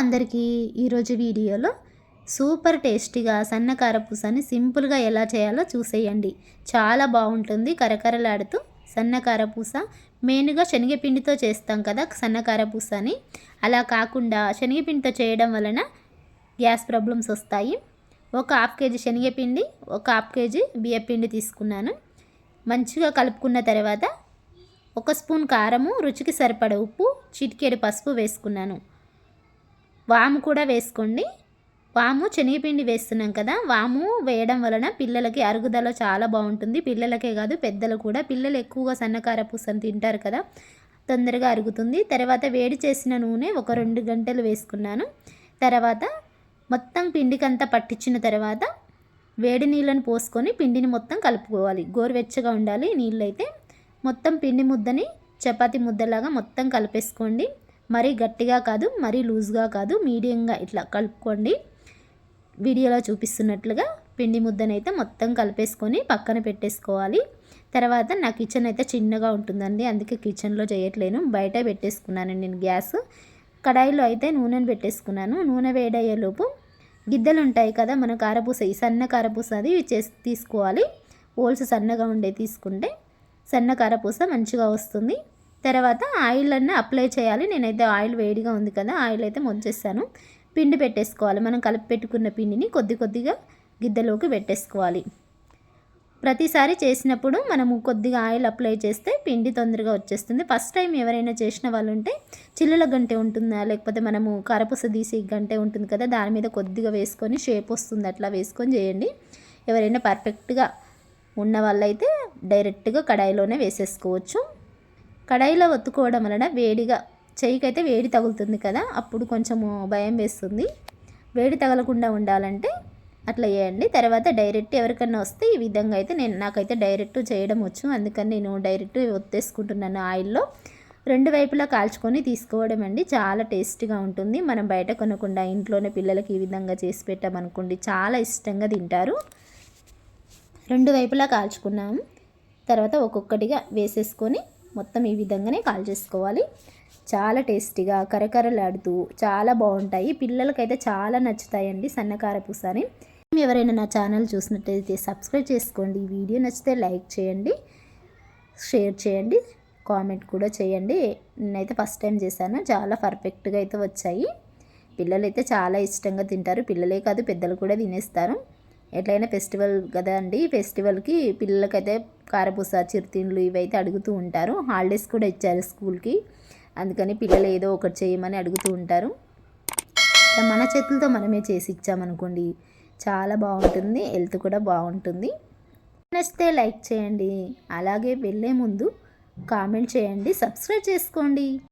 అందరికీ ఈరోజు వీడియోలో సూపర్ టేస్టీగా సన్న కారపూసని సింపుల్గా ఎలా చేయాలో చూసేయండి. చాలా బాగుంటుంది కరకరలాడుతూ సన్న కారపూస మెయిన్గా శనగపిండితో చేస్తాం కదా సన్న పూసని. అలా కాకుండా శనగపిండితో చేయడం వలన గ్యాస్ ప్రాబ్లమ్స్ వస్తాయి. ఒక హాఫ్ కేజీ శనగపిండి ఒక హాఫ్ కేజీ బియ్యపిండి తీసుకున్నాను. మంచిగా కలుపుకున్న తర్వాత ఒక స్పూన్ కారము రుచికి సరిపడ ఉప్పు చిటికెడు పసుపు వేసుకున్నాను. వాము కూడా వేసుకోండి. వాము శనగపిండి వేస్తున్నాం కదా వాము వేయడం వలన పిల్లలకి అరుగుదల చాలా బాగుంటుంది. పిల్లలకే కాదు పెద్దలు కూడా. పిల్లలు ఎక్కువగా సన్నకార పూసని తింటారు కదా తొందరగా అరుగుతుంది. తర్వాత వేడి చేసిన నూనె ఒక రెండు గంటలు వేసుకున్నాను. తర్వాత మొత్తం పిండికంతా పట్టించిన తర్వాత వేడి నీళ్ళను పోసుకొని పిండిని మొత్తం కలుపుకోవాలి. గోరువెచ్చగా ఉండాలి నీళ్ళు అయితే. మొత్తం పిండి ముద్దని చపాతి ముద్దలాగా మొత్తం కలిపేసుకోండి. మరీ గట్టిగా కాదు మరీ లూజ్గా కాదు మీడియంగా ఇట్లా కలుపుకోండి. వీడియోలో చూపిస్తున్నట్లుగా పిండి ముద్దనైతే మొత్తం కలిపేసుకొని పక్కన పెట్టేసుకోవాలి. తర్వాత నా కిచెన్ అయితే చిన్నగా ఉంటుందండి అందుకే కిచెన్లో చేయట్లేను. బయట పెట్టేసుకున్నాను నేను గ్యాస్. కడాయిలో అయితే నూనెను పెట్టేసుకున్నాను. నూనె వేడయ్యేలోపు గిద్దలు ఉంటాయి కదా మన కారపూస ఈ సన్న కారపూస అది చేసి తీసుకోవాలి. హోల్స్ సన్నగా ఉండే తీసుకుంటే సన్న కారపూస మంచిగా వస్తుంది. తర్వాత ఆయిల్ అన్నీ అప్లై చేయాలి. నేనైతే ఆయిల్ వేడిగా ఉంది కదా ఆయిల్ అయితే ముంచేస్తాను. పిండి పెట్టేసుకోవాలి. మనం కలిపి పెట్టుకున్న పిండిని కొద్ది కొద్దిగా గిద్దెలోకి పెట్టేసుకోవాలి. ప్రతిసారి చేసినప్పుడు మనము కొద్దిగా ఆయిల్ అప్లై చేస్తే పిండి తొందరగా వచ్చేస్తుంది. ఫస్ట్ టైం ఎవరైనా చేసిన వాళ్ళు ఉంటే చిల్లుల గంటే ఉంటుందా లేకపోతే మనము కారపూస తీసి గంటే ఉంటుంది కదా దాని మీద కొద్దిగా వేసుకొని షేప్ వస్తుంది అట్లా వేసుకొని చేయండి. ఎవరైనా పర్ఫెక్ట్గా ఉన్న వాళ్ళైతే డైరెక్ట్గా కడాయిలోనే వేసేసుకోవచ్చు. కడాయిలో ఒత్తుకోవడం వలన వేడిగా చెయ్యికైతే వేడి తగులుతుంది కదా అప్పుడు కొంచెము భయం వేస్తుంది. వేడి తగలకుండా ఉండాలంటే అట్లా చేయండి. తర్వాత డైరెక్ట్ ఎవరికన్నా వస్తే ఈ విధంగా అయితే నేను నాకైతే డైరెక్ట్ చేయడం వచ్చు. అందుకని నేను డైరెక్ట్ ఒత్తేసుకుంటున్నాను ఆయిల్లో. రెండు వైపులా కాల్చుకొని తీసుకోవడం అండి. చాలా టేస్టీగా ఉంటుంది. మనం బయట కొనకుండా ఇంట్లోనే పిల్లలకి ఈ విధంగా చేసి పెట్టామనుకోండి చాలా ఇష్టంగా తింటారు. రెండు వైపులా కాల్చుకున్నాము తర్వాత ఒక్కొక్కటిగా వేసేసుకొని మొత్తం ఈ విధంగానే కాల్ చేసుకోవాలి. చాలా టేస్టీగా కరకరలాడుతూ చాలా బాగుంటాయి. పిల్లలకైతే చాలా నచ్చుతాయండి సన్నకార పూసాని. ఎవరైనా నా ఛానల్ చూసినట్టయితే సబ్స్క్రైబ్ చేసుకోండి. వీడియో నచ్చితే లైక్ చేయండి షేర్ చేయండి కామెంట్ కూడా చేయండి. నేనైతే ఫస్ట్ టైం చేశాను. చాలా పర్ఫెక్ట్గా అయితే వచ్చాయి. పిల్లలు అయితే చాలా ఇష్టంగా తింటారు. పిల్లలే కాదు పెద్దలు కూడా తినేస్తారు. ఎట్లయినా ఫెస్టివల్ కదా అండి. ఫెస్టివల్కి పిల్లలకైతే కారపూస చిరుతిండ్లు ఇవైతే అడుగుతూ ఉంటారు. హాలిడేస్ కూడా ఇచ్చారు స్కూల్కి. అందుకని పిల్లలు ఏదో ఒకటి చేయమని అడుగుతూ ఉంటారు. మన చేతులతో మనమే చేసి ఇచ్చామనుకోండి చాలా బాగుంటుంది. హెల్త్ కూడా బాగుంటుంది. నచ్చితే లైక్ చేయండి. అలాగే వెళ్ళే ముందు కామెంట్ చేయండి. సబ్స్క్రైబ్ చేసుకోండి.